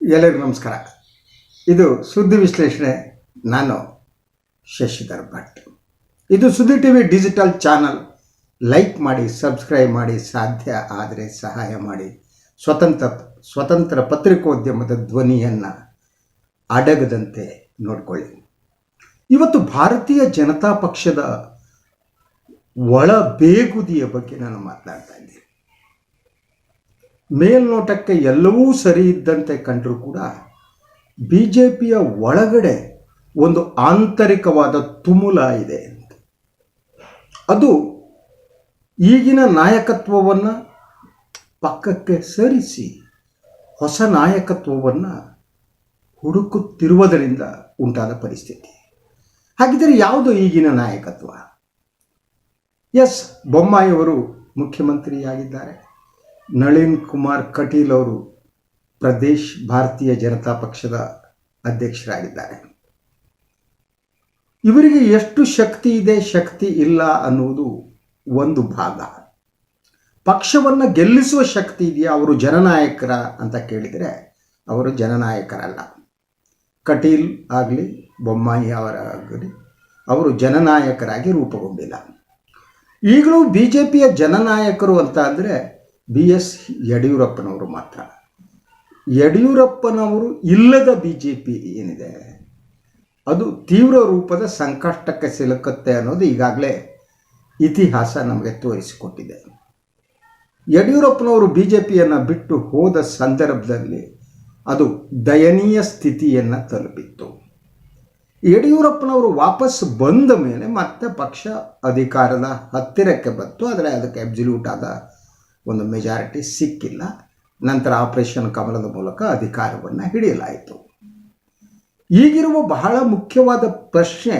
ಎಲ್ಲರಿಗೂ ನಮಸ್ಕಾರ. ಇದು ಸುದ್ದಿ ವಿಶ್ಲೇಷಣೆ. ನಾನು ಶಶಿಧರ್ ಭಟ್ ಇದು Suddi T V digital channel. Like ಮಾಡಿ, ಸಬ್ಸ್ಕ್ರೈಬ್ ಮಾಡಿ, ಸಾಧ್ಯ ಆದರೆ ಸಹಾಯ ಮಾಡಿ. ಸ್ವತಂತ್ರ ಸ್ವತಂತ್ರ ಪತ್ರಿಕೋದ್ಯಮದ ಧ್ವನಿಯನ್ನು ಅಡಗದಂತೆ ನೋಡಿಕೊಳ್ಳಿ. ಇವತ್ತು ಭಾರತೀಯ ಜನತಾ ಪಕ್ಷದ ಒಳ ಬೇಗುದಿಯ ಬಗ್ಗೆ ನಾನು ಮಾತನಾಡ್ತಾ ಇದ್ದೀನಿ. ಮೇಲ್ನೋಟಕ್ಕೆ ಎಲ್ಲವೂ ಸರಿ ಇದ್ದಂತೆ ಕಂಡರೂ ಕೂಡ ಬಿ ಜೆ ಪಿಯ ಒಳಗಡೆ ಒಂದು ಆಂತರಿಕವಾದ ತುಮುಲ ಇದೆ ಅಂತ. ಅದು ಈಗಿನ ನಾಯಕತ್ವವನ್ನು ಪಕ್ಕಕ್ಕೆ ಸರಿಸಿ ಹೊಸ ನಾಯಕತ್ವವನ್ನು ಹುಡುಕುತ್ತಿರುವುದರಿಂದ ಉಂಟಾದ ಪರಿಸ್ಥಿತಿ. ಹಾಗಿದ್ದರೆ ಯಾವುದು ಈಗಿನ ನಾಯಕತ್ವ? ಎಸ್, ಬೊಮ್ಮಾಯಿಯವರು ಮುಖ್ಯಮಂತ್ರಿಯಾಗಿದ್ದಾರೆ. ನಳಿನ್ ಕುಮಾರ್ ಕಟೀಲ್ ಅವರು ಪ್ರದೇಶ್ ಭಾರತೀಯ ಜನತಾ ಪಕ್ಷದ ಅಧ್ಯಕ್ಷರಾಗಿದ್ದಾರೆ. ಇವರಿಗೆ ಎಷ್ಟು ಶಕ್ತಿ ಇದೆ, ಶಕ್ತಿ ಇಲ್ಲ ಅನ್ನುವುದು ಒಂದು ಭಾಗ. ಪಕ್ಷವನ್ನು ಗೆಲ್ಲಿಸುವ ಶಕ್ತಿ ಇದೆಯಾ, ಅವರು ಜನನಾಯಕರ ಅಂತ ಕೇಳಿದರೆ ಅವರು ಜನನಾಯಕರಲ್ಲ. ಕಟೀಲ್ ಆಗಲಿ, ಬೊಮ್ಮಾಯಿ ಅವರಾಗಲಿ ಅವರು ಜನನಾಯಕರಾಗಿ ರೂಪುಗೊಂಡಿಲ್ಲ. ಈಗಲೂ ಬಿ ಜೆ ಪಿಯ ಜನನಾಯಕರು ಅಂತ ಅಂದರೆ ಬಿ ಎಸ್ ಯಡಿಯೂರಪ್ಪನವರು ಮಾತ್ರ. ಯಡಿಯೂರಪ್ಪನವರು ಇಲ್ಲದ ಬಿ ಜೆ ಪಿ ಏನಿದೆ? ಅದು ತೀವ್ರ ರೂಪದ ಸಂಕಷ್ಟಕ್ಕೆ ಸಿಲುಕುತ್ತೆ ಅನ್ನೋದು ಈಗಾಗಲೇ ಇತಿಹಾಸ ನಮಗೆ ತೋರಿಸಿಕೊಟ್ಟಿದೆ. ಯಡಿಯೂರಪ್ಪನವರು ಬಿ ಜೆ ಪಿಯನ್ನು ಬಿಟ್ಟು ಹೋದ ಸಂದರ್ಭದಲ್ಲಿ ಅದು ದಯನೀಯ ಸ್ಥಿತಿಯನ್ನು ತಲುಪಿತ್ತು. ಯಡಿಯೂರಪ್ಪನವರು ವಾಪಸ್ ಬಂದ ಮೇಲೆ ಮತ್ತೆ ಪಕ್ಷ ಅಧಿಕಾರದ ಹತ್ತಿರಕ್ಕೆ ಬಂತು, ಆದರೆ ಅದಕ್ಕೆ ಅಬ್ಸಲ್ಯೂಟ್ ಆದ ಒಂದು ಮೆಜಾರಿಟಿ ಸಿಕ್ಕಿಲ್ಲ. ನಂತರ ಆಪರೇಷನ್ ಕಮಲದ ಮೂಲಕ ಅಧಿಕಾರವನ್ನು ಹಿಡಿಯಲಾಯಿತು. ಈಗಿರುವ ಬಹಳ ಮುಖ್ಯವಾದ ಪ್ರಶ್ನೆ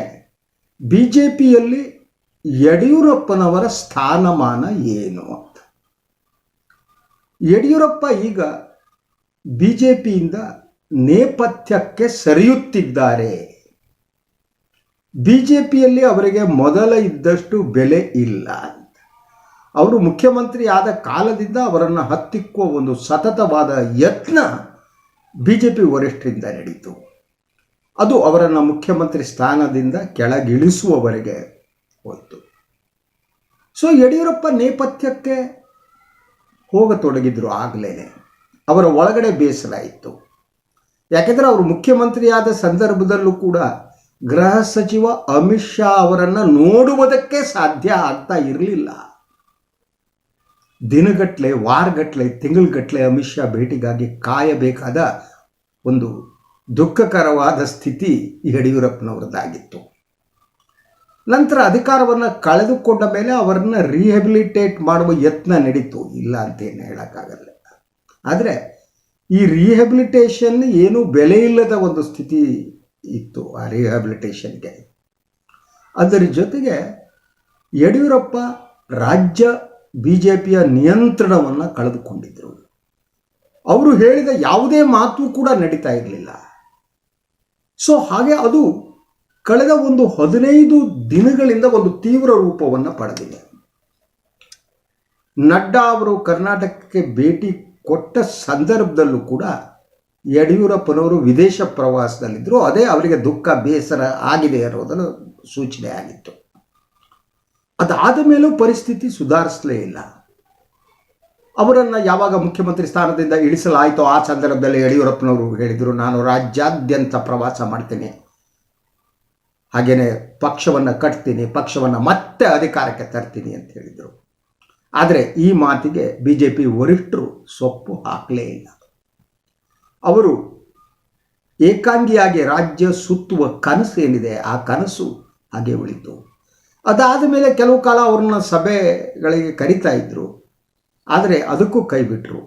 ಬಿ ಜೆ ಪಿಯಲ್ಲಿ ಯಡಿಯೂರಪ್ಪನವರ ಸ್ಥಾನಮಾನ ಏನು? ಅಂತ ಯಡಿಯೂರಪ್ಪ ಈಗ ಬಿ ಜೆ ಪಿಯಿಂದ ನೇಪಥ್ಯಕ್ಕೆ ಸರಿಯುತ್ತಿದ್ದಾರೆ. ಬಿ ಜೆ ಪಿಯಲ್ಲಿ ಅವರಿಗೆ ಮೊದಲ ಇದ್ದಷ್ಟು ಬೆಲೆ ಇಲ್ಲ. ಅವರು ಮುಖ್ಯಮಂತ್ರಿ ಆದ ಕಾಲದಿಂದ ಅವರನ್ನು ಹತ್ತಿಕ್ಕುವ ಒಂದು ಸತತವಾದ ಯತ್ನ ಬಿ ಜೆ ಪಿ ವರಿಷ್ಠರಿಂದ ನಡೀತು. ಅದು ಅವರನ್ನು ಮುಖ್ಯಮಂತ್ರಿ ಸ್ಥಾನದಿಂದ ಕೆಳಗಿಳಿಸುವವರೆಗೆ ಹೋಯಿತು. ಸೊ, ಯಡಿಯೂರಪ್ಪ ನೇಪಥ್ಯಕ್ಕೆ ಹೋಗತೊಡಗಿದ್ರು ಆಗಲೇ ಅವರ ಒಳಗಡೆ ಬೇಸರ ಯಾಕೆಂದರೆ ಅವರು ಮುಖ್ಯಮಂತ್ರಿಯಾದ ಸಂದರ್ಭದಲ್ಲೂ ಕೂಡ ಗೃಹ ಸಚಿವ ಅಮಿತ್ ಶಾ ಅವರನ್ನು ನೋಡುವುದಕ್ಕೆ ಸಾಧ್ಯ ಆಗ್ತಾ ಇರಲಿಲ್ಲ. ದಿನಗಟ್ಟಲೆ ವಾರಗಟ್ಲೆ, ತಿಂಗಳಗಟ್ಲೆ ಅಮಿತ್ ಶಾ ಭೇಟಿಗಾಗಿ ಕಾಯಬೇಕಾದ ಒಂದು ದುಃಖಕರವಾದ ಸ್ಥಿತಿ ಯಡಿಯೂರಪ್ಪನವ್ರದ್ದಾಗಿತ್ತು. ನಂತರ ಅಧಿಕಾರವನ್ನು ಕಳೆದುಕೊಂಡ ಮೇಲೆ ಅವರನ್ನು ರಿಹೆಬಿಲಿಟೇಟ್ ಮಾಡುವ ಯತ್ನ ನಡೀತು. ಇಲ್ಲ ಅಂತೇನು ಹೇಳೋಕ್ಕಾಗಲ್ಲ. ಆದರೆ ಈ ರಿಹೆಬಿಲಿಟೇಷನ್ ಏನೂ ಬೆಲೆ ಇಲ್ಲದ ಒಂದು ಸ್ಥಿತಿ ಇತ್ತು ಆ ರಿಹ್ಯಾಬಿಲಿಟೇಷನ್ಗೆ ಅದರ ಜೊತೆಗೆ ಯಡಿಯೂರಪ್ಪ ರಾಜ್ಯ ಬಿ ಜೆ ಪಿಯ ನಿಯಂತ್ರಣವನ್ನು ಕಳೆದುಕೊಂಡಿದ್ದರು ಅವರು ಹೇಳಿದ ಯಾವುದೇ ಮಾತು ಕೂಡ ನಡೀತಾ ಇರಲಿಲ್ಲ. ಸೊ ಹಾಗೆ ಅದು ಕಳೆದ ಒಂದು ಹದಿನೈದು ದಿನಗಳಿಂದ ಒಂದು ತೀವ್ರ ರೂಪವನ್ನು ಪಡೆದಿದೆ. ನಡ್ಡಾ ಅವರು ಕರ್ನಾಟಕಕ್ಕೆ ಭೇಟಿ ಕೊಟ್ಟ ಸಂದರ್ಭದಲ್ಲೂ ಕೂಡ ಯಡಿಯೂರಪ್ಪನವರು ವಿದೇಶ ಪ್ರವಾಸದಲ್ಲಿದ್ದರು ಅದೇ ಅವರಿಗೆ ದುಃಖ, ಬೇಸರ ಆಗಿದೆ ಅನ್ನೋದನ್ನು ಸೂಚನೆ ಆಗಿತ್ತು ಅದಾದ ಮೇಲೂ ಪರಿಸ್ಥಿತಿ ಸುಧಾರಿಸಲೇ ಇಲ್ಲ. ಅವರನ್ನು ಯಾವಾಗ ಮುಖ್ಯಮಂತ್ರಿ ಸ್ಥಾನದಿಂದ ಇಳಿಸಲಾಯಿತೋ ಆ ಸಂದರ್ಭದಲ್ಲಿ ಯಡಿಯೂರಪ್ಪನವರು ಹೇಳಿದರು, ನಾನು ರಾಜ್ಯಾದ್ಯಂತ ಪ್ರವಾಸ ಮಾಡ್ತೇನೆ. ಹಾಗೆಯೇ ಪಕ್ಷವನ್ನು ಕಟ್ತೀನಿ, ಪಕ್ಷವನ್ನು ಮತ್ತೆ ಅಧಿಕಾರಕ್ಕೆ ತರ್ತೀನಿ ಅಂತ ಹೇಳಿದರು. ಆದರೆ ಈ ಮಾತಿಗೆ ಬಿ ಜೆ ಪಿ ವರಿಷ್ಠರು ಸೊಪ್ಪು ಹಾಕಲೇ ಇಲ್ಲ. ಅವರು ಏಕಾಂಗಿಯಾಗಿ ರಾಜ್ಯ ಸುತ್ತುವ ಕನಸು ಏನಿದೆ ಆ ಕನಸು ಹಾಗೆ ಉಳಿತು. ಅದಾದ ಮೇಲೆ ಕೆಲವು ಕಾಲ ಅವ್ರನ್ನ ಸಭೆಗಳಿಗೆ ಕರಿತಾ ಇದ್ದರು ಆದರೆ ಅದಕ್ಕೂ ಕೈಬಿಟ್ರು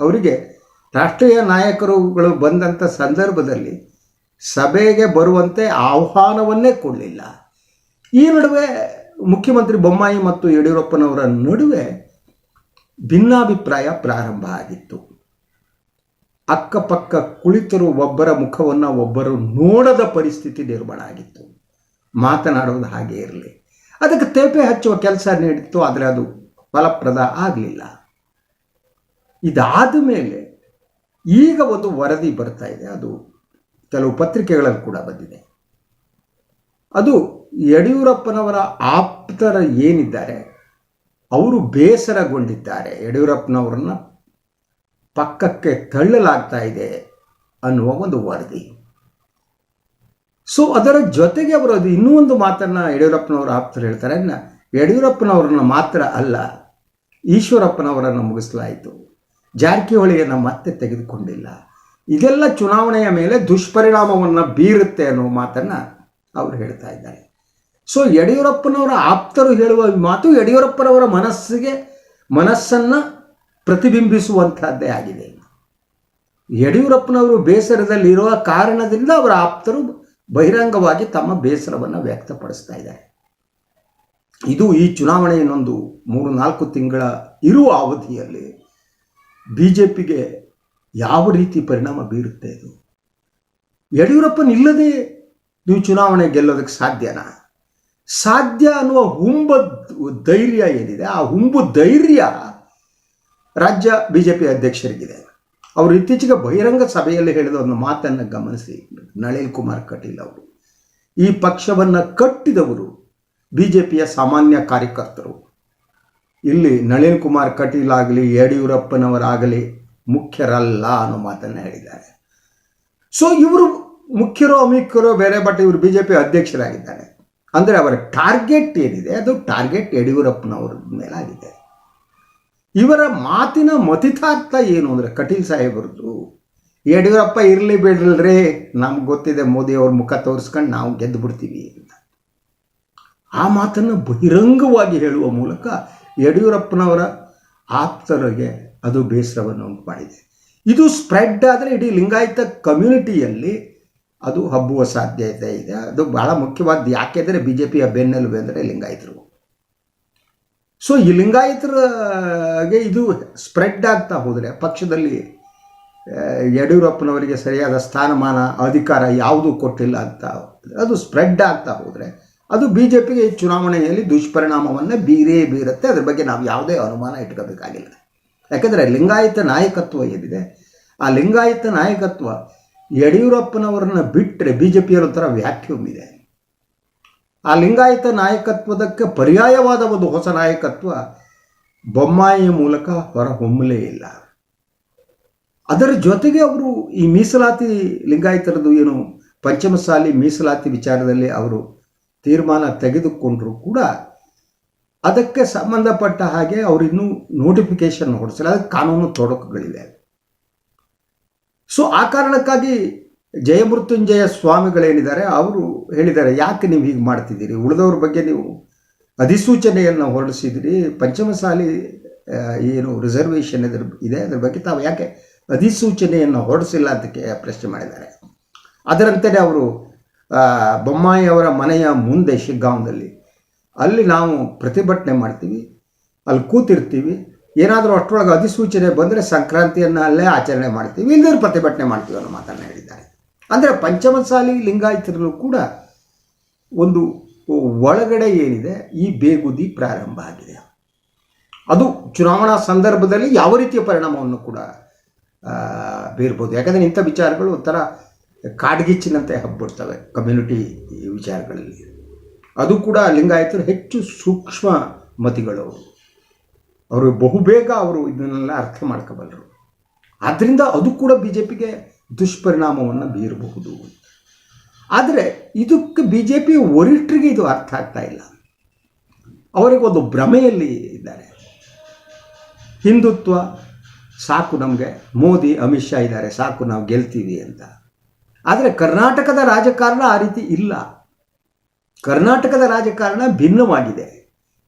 ಅವರಿಗೆ ರಾಷ್ಟ್ರೀಯ ನಾಯಕರುಗಳು ಬಂದಂಥ ಸಂದರ್ಭದಲ್ಲಿ ಸಭೆಗೆ ಬರುವಂತೆ ಆಹ್ವಾನವನ್ನೇ ಕೊಡಲಿಲ್ಲ. ಈ ನಡುವೆ ಮುಖ್ಯಮಂತ್ರಿ ಬೊಮ್ಮಾಯಿ ಮತ್ತು ಯಡಿಯೂರಪ್ಪನವರ ನಡುವೆ ಭಿನ್ನಾಭಿಪ್ರಾಯ ಪ್ರಾರಂಭ ಆಗಿತ್ತು. ಅಕ್ಕಪಕ್ಕ ಕುಳಿತರು ಒಬ್ಬರ ಮುಖವನ್ನು ಒಬ್ಬರು ನೋಡದ ಪರಿಸ್ಥಿತಿ ನಿರ್ಮಾಣ ಆಗಿತ್ತು. ಮಾತನಾಡೋದು ಹಾಗೆ ಇರಲಿ. ಅದಕ್ಕೆ ತೇಪೆ ಹಚ್ಚುವ ಕೆಲಸ ನೀಡಿತ್ತು, ಆದರೆ ಅದು ಫಲಪ್ರದ ಆಗಲಿಲ್ಲ. ಇದಾದ ಮೇಲೆ ಈಗ ಒಂದು ವರದಿ ಬರ್ತಾ ಇದೆ. ಅದು ಕೆಲವು ಪತ್ರಿಕೆಗಳಲ್ಲಿ ಕೂಡ ಬಂದಿದೆ. ಅದು ಯಡಿಯೂರಪ್ಪನವರ ಆಪ್ತರ ಏನಿದ್ದಾರೆ, ಅವರು ಬೇಸರಗೊಂಡಿದ್ದಾರೆ. ಯಡಿಯೂರಪ್ಪನವರನ್ನ ಪಕ್ಕಕ್ಕೆ ತಳ್ಳಲಾಗ್ತಾ ಇದೆ ಅನ್ನುವ ಒಂದು ವರದಿ. ಸೊ ಅದರ ಜೊತೆಗೆ ಅವರು ಅದು ಇನ್ನೂ ಒಂದು ಮಾತನ್ನ ಯಡಿಯೂರಪ್ಪನವರು ಆಪ್ತರು ಹೇಳ್ತಾರೆ ಯಡಿಯೂರಪ್ಪನವರನ್ನು ಮಾತ್ರ ಅಲ್ಲ, ಈಶ್ವರಪ್ಪನವರನ್ನು ಮುಗಿಸಲಾಯಿತು. ಜಾರಕಿಹೊಳಿಯನ್ನು ಮತ್ತೆ ತೆಗೆದುಕೊಂಡಿಲ್ಲ. ಇದೆಲ್ಲ ಚುನಾವಣೆಯ ಮೇಲೆ ದುಷ್ಪರಿಣಾಮವನ್ನು ಬೀರುತ್ತೆ ಅನ್ನೋ ಮಾತನ್ನು ಅವರು ಹೇಳ್ತಾ ಇದ್ದಾರೆ. ಸೊ ಯಡಿಯೂರಪ್ಪನವರ ಆಪ್ತರು ಹೇಳುವ ಮಾತು ಯಡಿಯೂರಪ್ಪನವರ ಮನಸ್ಸಿಗೆ, ಮನಸ್ಸನ್ನು ಪ್ರತಿಬಿಂಬಿಸುವಂತಹದ್ದೇ ಆಗಿದೆ. ಯಡಿಯೂರಪ್ಪನವರು ಬೇಸರದಲ್ಲಿರುವ ಕಾರಣದಿಂದ ಅವರ ಆಪ್ತರು ಬಹಿರಂಗವಾಗಿ ತಮ್ಮ ಬೇಸರವನ್ನು ವ್ಯಕ್ತಪಡಿಸ್ತಾ ಇದ್ದಾರೆ. ಇದು ಈ ಚುನಾವಣೆ ಇನ್ನೊಂದು ಮೂರು ನಾಲ್ಕು ತಿಂಗಳ ಇರುವ ಅವಧಿಯಲ್ಲಿ ಬಿ ಜೆ ಪಿಗೆ ಯಾವ ರೀತಿ ಪರಿಣಾಮ ಬೀರುತ್ತೆ ಇದು? ಯಡಿಯೂರಪ್ಪನಿಲ್ಲದೆ ನೀವು ಚುನಾವಣೆ ಗೆಲ್ಲೋದಕ್ಕೆ ಸಾಧ್ಯನಾ? ಸಾಧ್ಯ ಅನ್ನುವ ಹುಂಬ ಧೈರ್ಯ ಏನಿದೆ? ಆ ಹುಂಬು ಧೈರ್ಯ ರಾಜ್ಯ ಬಿ ಜೆ ಪಿ ಅಧ್ಯಕ್ಷರಿಗಿದೆ. ಅವರು ಇತ್ತೀಚೆಗೆ ಬಹಿರಂಗ ಸಭೆಯಲ್ಲಿ ಹೇಳಿದ ಒಂದು ಮಾತನ್ನು ಗಮನಿಸಿ, ನಳಿನ್ ಕುಮಾರ್ ಕಟೀಲ್ ಅವರು. ಈ ಪಕ್ಷವನ್ನು ಕಟ್ಟಿದವರು ಬಿ ಜೆ ಪಿಯ ಸಾಮಾನ್ಯ ಕಾರ್ಯಕರ್ತರು. ಇಲ್ಲಿ ನಳಿನ್ ಕುಮಾರ್ ಕಟೀಲ್ ಆಗಲಿ, ಯಡಿಯೂರಪ್ಪನವರಾಗಲಿ ಮುಖ್ಯರಲ್ಲ ಅನ್ನೋ ಮಾತನ್ನು ಹೇಳಿದ್ದಾರೆ. ಸೊ ಇವರು ಮುಖ್ಯರೋ ಅಮುಖ್ಯರೋ ಬೇರೆ ಬಟ್ ಇವರು ಬಿ ಜೆ ಪಿ ಅಧ್ಯಕ್ಷರಾಗಿದ್ದಾರೆ. ಅಂದರೆ ಅವರ ಟಾರ್ಗೆಟ್ ಏನಿದೆ? ಅದು ಟಾರ್ಗೆಟ್ ಯಡಿಯೂರಪ್ಪನವ್ರ ಮೇಲಾಗಿದೆ. ಇವರ ಮಾತಿನ ಮತಿತಾರ್ಥ ಏನು ಅಂದರೆ ಕಟೀಲ್ ಸಾಹೇಬರದು ಯಡಿಯೂರಪ್ಪ ಇರಲಿ ಬಿಡ್ರಲ್ರಿ ನಮ್ಗೆ ಗೊತ್ತಿದೆ ಮೋದಿ ಅವ್ರ ಮುಖ ತೋರಿಸ್ಕೊಂಡು ನಾವು ಗೆದ್ದು ಬಿಡ್ತೀವಿ ಅಂತ. ಆ ಮಾತನ್ನು ಬಹಿರಂಗವಾಗಿ ಹೇಳುವ ಮೂಲಕ ಯಡಿಯೂರಪ್ಪನವರ ಆಪ್ತರಿಗೆ ಅದು ಬೇಸರವನ್ನು ಉಂಟು ಮಾಡಿದೆ ಇದು ಸ್ಪ್ರೆಡ್ ಆದರೆ ಇಡೀ ಲಿಂಗಾಯತ ಕಮ್ಯುನಿಟಿಯಲ್ಲಿ ಅದು ಹಬ್ಬುವ ಸಾಧ್ಯತೆ ಇದೆ. ಅದು ಬಹಳ ಮುಖ್ಯವಾದ ಯಾಕೆಂದರೆ ಬಿ ಜೆ ಪಿಯ ಬೆನ್ನೆಲುಬು ಅಂದರೆ ಲಿಂಗಾಯತರು. ಸೊ ಈ ಲಿಂಗಾಯತರಿಗೆ ಇದು ಸ್ಪ್ರೆಡ್ ಆಗ್ತಾ ಹೋದರೆ, ಪಕ್ಷದಲ್ಲಿ ಯಡಿಯೂರಪ್ಪನವರಿಗೆ ಸರಿಯಾದ ಸ್ಥಾನಮಾನ, ಅಧಿಕಾರ ಯಾವುದೂ ಕೊಟ್ಟಿಲ್ಲ ಅಂತ ಅದು ಸ್ಪ್ರೆಡ್ ಆಗ್ತಾ ಹೋದರೆ, ಅದು ಬಿ ಜೆ ಪಿಗೆ ಚುನಾವಣೆಯಲ್ಲಿ ದುಷ್ಪರಿಣಾಮವನ್ನು ಬೀರೇ ಬೀರುತ್ತೆ. ಅದ್ರ ಬಗ್ಗೆ ನಾವು ಯಾವುದೇ ಅನುಮಾನ ಇಟ್ಕೋಬೇಕಾಗಿಲ್ಲ. ಯಾಕೆಂದರೆ ಲಿಂಗಾಯತ ನಾಯಕತ್ವ ಏನಿದೆ, ಆ ಲಿಂಗಾಯತ ನಾಯಕತ್ವ ಯಡಿಯೂರಪ್ಪನವರನ್ನ ಬಿಟ್ಟರೆ ಬಿ ಜೆ ಪಿಯಲ್ಲಿ ಒಂಥರ ವ್ಯಾಕ್ಯೂಮ್ ಇದೆ. ಆ ಲಿಂಗಾಯತ ನಾಯಕತ್ವದಕ್ಕೆ ಪರ್ಯಾಯವಾದ ಒಂದು ಹೊಸ ನಾಯಕತ್ವ ಬೊಮ್ಮಾಯಿಯ ಮೂಲಕ ಹೊರಹೊಮ್ಮಲೇ ಇಲ್ಲ. ಅದರ ಜೊತೆಗೆ ಅವರು ಈ ಮೀಸಲಾತಿ ಲಿಂಗಾಯತರದ್ದು ಏನು ಪಂಚಮಸಾಲಿ ಮೀಸಲಾತಿ ವಿಚಾರದಲ್ಲಿ ಅವರು ತೀರ್ಮಾನ ತೆಗೆದುಕೊಂಡರೂ ಕೂಡ ಅದಕ್ಕೆ ಸಂಬಂಧಪಟ್ಟ ಹಾಗೆ ಅವರು ಇನ್ನೂ ನೋಟಿಫಿಕೇಶನ್ ಹೊಡಿಸಲ್ಲ. ಅದಕ್ಕೆ ಕಾನೂನು ತೊಡಕುಗಳಿವೆ ಸೊ ಆ ಕಾರಣಕ್ಕಾಗಿ ಜಯಮೃತ್ಯುಂಜಯ ಸ್ವಾಮಿಗಳೇನಿದ್ದಾರೆ, ಅವರು ಹೇಳಿದ್ದಾರೆ, ಯಾಕೆ ನೀವು ಹೀಗೆ ಮಾಡ್ತಿದ್ದೀರಿ? ಉಳಿದವ್ರ ಬಗ್ಗೆ ನೀವು ಅಧಿಸೂಚನೆಯನ್ನು ಹೊರಡಿಸಿದಿರಿ. ಪಂಚಮಸಾಲಿ ಏನು ರಿಸರ್ವೇಷನ್ ಇದ್ರ ಇದೆ? ಅದ್ರ ಬಗ್ಗೆ ತಾವು ಯಾಕೆ ಅಧಿಸೂಚನೆಯನ್ನು ಹೊರಡಿಸಿಲ್ಲ ಅದಕ್ಕೆ ಪ್ರಶ್ನೆ ಮಾಡಿದ್ದಾರೆ. ಅದರಂತೆಯೇ ಅವರು ಬೊಮ್ಮಾಯಿ ಅವರ ಮನೆಯ ಮುಂದೆ ಶಿಗ್ಗಾಂವದಲ್ಲಿ ಅಲ್ಲಿ ನಾವು ಪ್ರತಿಭಟನೆ ಮಾಡ್ತೀವಿ, ಅಲ್ಲಿ ಕೂತಿರ್ತೀವಿ. ಏನಾದರೂ ಅಷ್ಟರೊಳಗೆ ಅಧಿಸೂಚನೆ ಬಂದರೆ ಸಂಕ್ರಾಂತಿಯನ್ನು ಅಲ್ಲೇ ಆಚರಣೆ ಮಾಡ್ತೀವಿ ಇಲ್ಲದ್ರೆ ಪ್ರತಿಭಟನೆ ಮಾಡ್ತೀವಿ ಅನ್ನೋ ಮಾತನ್ನು ಹೇಳಿದ್ದಾರೆ. ಅಂದರೆ ಪಂಚಮಸಾಲಿ ಲಿಂಗಾಯತರಲ್ಲೂ ಕೂಡ ಒಂದು ಒಳಗಡೆ ಏನಿದೆ, ಈ ಬೇಗುದಿ ಪ್ರಾರಂಭ ಆಗಿದೆ. ಅದು ಚುನಾವಣಾ ಸಂದರ್ಭದಲ್ಲಿ ಯಾವ ರೀತಿಯ ಪರಿಣಾಮವನ್ನು ಕೂಡ ಬೀರ್ಬೋದು. ಯಾಕಂದರೆ ಇಂಥ ವಿಚಾರಗಳು ಒಂಥರ ಕಾಡ್ಗಿಚ್ಚಿನಂತೆ ಹಬ್ಬಿಡ್ತವೆ ಕಮ್ಯುನಿಟಿ ವಿಚಾರಗಳಲ್ಲಿ. ಅದು ಕೂಡ ಲಿಂಗಾಯತರು ಹೆಚ್ಚು ಸೂಕ್ಷ್ಮ ಮತಿಗಳು. ಅವರು ಬಹುಬೇಗ ಅವರು ಇದನ್ನೆಲ್ಲ ಅರ್ಥ ಮಾಡ್ಕೋಬಲ್ಲರು. ಆದ್ದರಿಂದ ಅದು ಕೂಡ ಬಿ ಜೆ ಪಿಗೆ ದುಷ್ಪರಿಣಾಮವನ್ನು ಬೀರಬಹುದು. ಆದರೆ ಇದಕ್ಕೆ ಬಿ ಜೆ ಪಿ ವರಿಷ್ಠರಿಗೆ ಇದು ಅರ್ಥ ಆಗ್ತಾ ಇಲ್ಲ. ಅವರಿಗೊಂದು ಭ್ರಮೆಯಲ್ಲಿ ಇದ್ದಾರೆ. ಹಿಂದುತ್ವ, ಸಾಕು ನಮಗೆ, ಮೋದಿ, ಅಮಿತ್ ಶಾ ಇದ್ದಾರೆ, ಸಾಕು ನಾವು ಗೆಲ್ತೀವಿ ಅಂತ. ಆದರೆ ಕರ್ನಾಟಕದ ರಾಜಕಾರಣ ಆ ರೀತಿ ಇಲ್ಲ. ಕರ್ನಾಟಕದ ರಾಜಕಾರಣ ಭಿನ್ನವಾಗಿದೆ.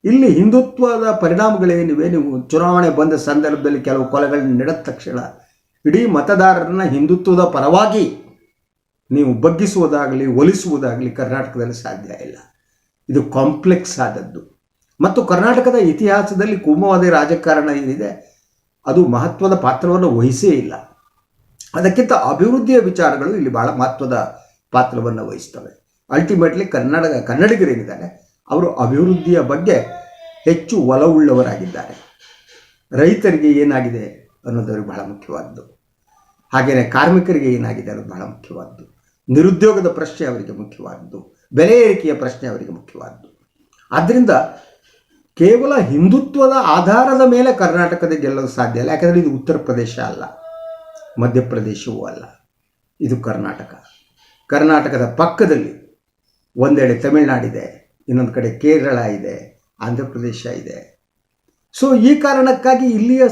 ಇಲ್ಲಿ ಹಿಂದುತ್ವದ ಪರಿಣಾಮಗಳೇನಿವೆ? ನೀವು ಚುನಾವಣೆ ಬಂದ ಸಂದರ್ಭದಲ್ಲಿ ಕೆಲವು ಕೊಲೆಗಳನ್ನ ನಡೆದ ತಕ್ಷಣ ಇಡೀ ಮತದಾರರನ್ನ ಹಿಂದುತ್ವದ ಪರವಾಗಿ ನೀವು ಬಗ್ಗಿಸುವುದಾಗಲಿ, ಒಲಿಸುವುದಾಗಲಿ ಕರ್ನಾಟಕದಲ್ಲಿ ಸಾಧ್ಯ ಇಲ್ಲ. ಇದು ಕಾಂಪ್ಲೆಕ್ಸ್ ಆದದ್ದು. ಮತ್ತು ಕರ್ನಾಟಕದ ಇತಿಹಾಸದಲ್ಲಿ ಕೋಮುವಾದಿ ರಾಜಕಾರಣ ಏನಿದೆ, ಅದು ಮಹತ್ವದ ಪಾತ್ರವನ್ನು ವಹಿಸೇ ಇಲ್ಲ. ಅದಕ್ಕಿಂತ ಅಭಿವೃದ್ಧಿಯ ವಿಚಾರಗಳು ಇಲ್ಲಿ ಬಹಳ ಮಹತ್ವದ ಪಾತ್ರವನ್ನು ವಹಿಸ್ತವೆ. ಅಲ್ಟಿಮೇಟ್ಲಿ ಕನ್ನಡ, ಕನ್ನಡಿಗರೇನಿದ್ದಾರೆ, ಅವರು ಅಭಿವೃದ್ಧಿಯ ಬಗ್ಗೆ ಹೆಚ್ಚು ಒಲವುಳ್ಳವರಾಗಿದ್ದಾರೆ. ರೈತರಿಗೆ ಏನಾಗಿದೆ ಅನ್ನೋದವ್ರಿಗೆ ಬಹಳ ಮುಖ್ಯವಾದ್ದು. ಹಾಗೆಯೇ ಕಾರ್ಮಿಕರಿಗೆ ಏನಾಗಿದೆ ಅದು ಬಹಳ ಮುಖ್ಯವಾದ್ದು. ನಿರುದ್ಯೋಗದ ಪ್ರಶ್ನೆ ಅವರಿಗೆ ಮುಖ್ಯವಾದ್ದು. ಬೆಲೆ ಏರಿಕೆಯ ಪ್ರಶ್ನೆ ಅವರಿಗೆ ಮುಖ್ಯವಾದ್ದು. ಆದ್ದರಿಂದ ಕೇವಲ ಹಿಂದುತ್ವದ ಆಧಾರದ ಮೇಲೆ ಕರ್ನಾಟಕದ ಗೆಲ್ಲಲು ಸಾಧ್ಯ ಇಲ್ಲ. ಯಾಕಂದರೆ ಇದು ಉತ್ತರ ಪ್ರದೇಶ ಅಲ್ಲ. ಮಧ್ಯಪ್ರದೇಶವೂ ಅಲ್ಲ. ಇದು ಕರ್ನಾಟಕ. ಕರ್ನಾಟಕದ ಪಕ್ಕದಲ್ಲಿ ಒಂದೆಡೆ ತಮಿಳುನಾಡಿದೆ ಇನ್ನೊಂದು ಕಡೆ ಕೇರಳ ಇದೆ, ಆಂಧ್ರ ಪ್ರದೇಶ ಇದೆ. ಸೊ ಈ ಕಾರಣಕ್ಕಾಗಿ ಇಲ್ಲಿಯ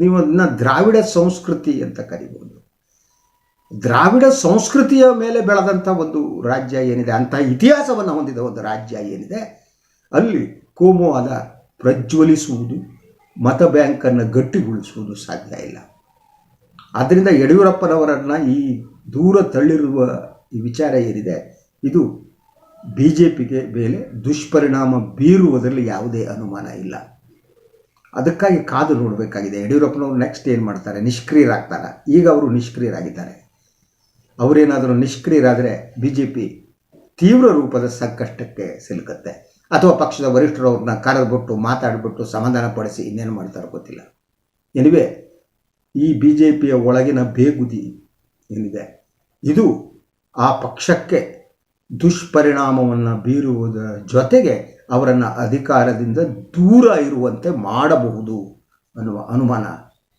ನೀವು ಅದನ್ನ ದ್ರಾವಿಡ ಸಂಸ್ಕೃತಿ ಅಂತ ಕರಿಬೋದು. ದ್ರಾವಿಡ ಸಂಸ್ಕೃತಿಯ ಮೇಲೆ ಬೆಳೆದಂಥ ಒಂದು ರಾಜ್ಯ ಏನಿದೆ ಅಂಥ ಇತಿಹಾಸವನ್ನು ಹೊಂದಿದ ಒಂದು ರಾಜ್ಯ ಏನಿದೆ, ಅಲ್ಲಿ ಕೋಮುವಾದ ಪ್ರಜ್ವಲಿಸುವುದು, ಮತ ಬ್ಯಾಂಕನ್ನು ಗಟ್ಟಿಗೊಳಿಸುವುದು ಸಾಧ್ಯ ಇಲ್ಲ. ಆದ್ದರಿಂದ ಯಡಿಯೂರಪ್ಪನವರನ್ನು ಈ ದೂರ ತಳ್ಳಿರುವ ಈ ವಿಚಾರ ಏನಿದೆ, ಇದು ಬಿ ಜೆ ಪಿಗೆ ಮೇಲೆ ದುಷ್ಪರಿಣಾಮ ಬೀರುವುದರಲ್ಲಿ ಯಾವುದೇ ಅನುಮಾನ ಇಲ್ಲ. ಅದಕ್ಕಾಗಿ ಕಾದು ನೋಡಬೇಕಾಗಿದೆ. ಯಡಿಯೂರಪ್ಪನವರು ನೆಕ್ಸ್ಟ್ ಏನು ಮಾಡ್ತಾರೆ? ನಿಷ್ಕ್ರಿಯರಾಗ್ತಾರೆ. ಈಗ ಅವರು ನಿಷ್ಕ್ರಿಯರಾಗಿದ್ದಾರೆ. ಅವರೇನಾದರೂ ನಿಷ್ಕ್ರಿಯರಾದರೆ ಬಿ ಜೆ ಪಿ ತೀವ್ರ ರೂಪದ ಸಂಕಷ್ಟಕ್ಕೆ ಸಿಲುಕುತ್ತೆ. ಅಥವಾ ಪಕ್ಷದ ವರಿಷ್ಠರು ಅವ್ರನ್ನ ಕರೆದ್ಬಿಟ್ಟು ಮಾತಾಡಿಬಿಟ್ಟು ಸಮಾಧಾನ ಪಡಿಸಿ ಇನ್ನೇನು ಮಾಡ್ತಾರೋ ಗೊತ್ತಿಲ್ಲ. ಎನಿವೆ ಈ ಬಿ ಜೆ ಪಿಯ ಒಳಗಿನ ಬೇಗುದಿ ಏನಿದೆ? ಇದು ಆ ಪಕ್ಷಕ್ಕೆ ದುಷ್ಪರಿಣಾಮವನ್ನು ಬೀರುವುದರ ಜೊತೆಗೆ ಅವರನ್ನು ಅಧಿಕಾರದಿಂದ ದೂರ ಇರುವಂತೆ ಮಾಡಬಹುದು ಅನ್ನುವ ಅನುಮಾನ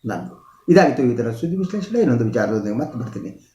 ನಂದು ಇದಾಗಿತ್ತು ಇದರ ಸುದ್ದಿ ವಿಶ್ಲೇಷಣೆ. ಇನ್ನೊಂದು ವಿಚಾರದೊಂದಿಗೆ ಮತ್ತೆ ಬರ್ತೀನಿ.